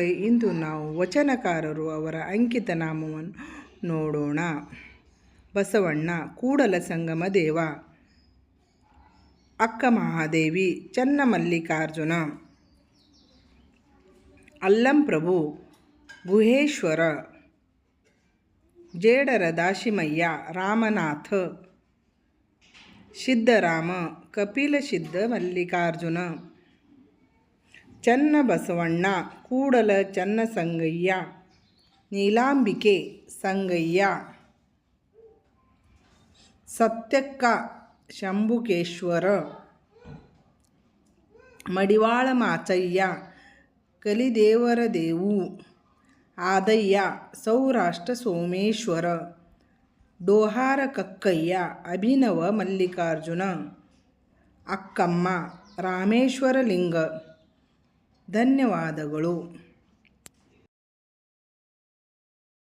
ಇಂದು ನಾವು ವಚನಕಾರರು ಅವರ ಅಂಕಿತ ನಾಮವನ್ನು ನೋಡೋಣ. ಬಸವಣ್ಣ, ಕೂಡಲ ಸಂಗಮ ದೇವ. ಅಕ್ಕ ಮಹಾದೇವಿ, ಚನ್ನಮಲ್ಲಿಕಾರ್ಜುನ. ಅಲ್ಲಂಪ್ರಭು ಗುಹೇಶ್ವರ. ಜೇಡರ ದಾಶಿಮಯ್ಯ, ರಾಮನಾಥ. ಸಿದ್ಧರಾಮ ಕಪಿಲ ಸಿದ್ಧ ಮಲ್ಲಿಕಾರ್ಜುನ. ಚನ್ನ ಬಸವಣ್ಣ ಕೂಡಲ ಚನ್ನ ಸಂಗಯ್ಯ ನೀಲಾಂಬಿಕೆ ಸಂಗಯ್ಯ, ಸತ್ಯಕ್ಕ ಶಂಭುಕೇಶ್ವರ, ಮಡಿವಾಳ ಮಾಚಯ್ಯ ಕಲಿದೇವರ ದೇವು ಆದಯ್ಯ ಸೌರಾಷ್ಟ್ರ ಸೋಮೇಶ್ವರ, ಡೋಹಾರ ಕಕ್ಕಯ್ಯ, ಅಭಿನವ ಮಲ್ಲಿಕಾರ್ಜುನ, ಅಕ್ಕಮ್ಮ ರಾಮೇಶ್ವರ ಲಿಂಗ ಧನ್ಯವಾದಗಳು.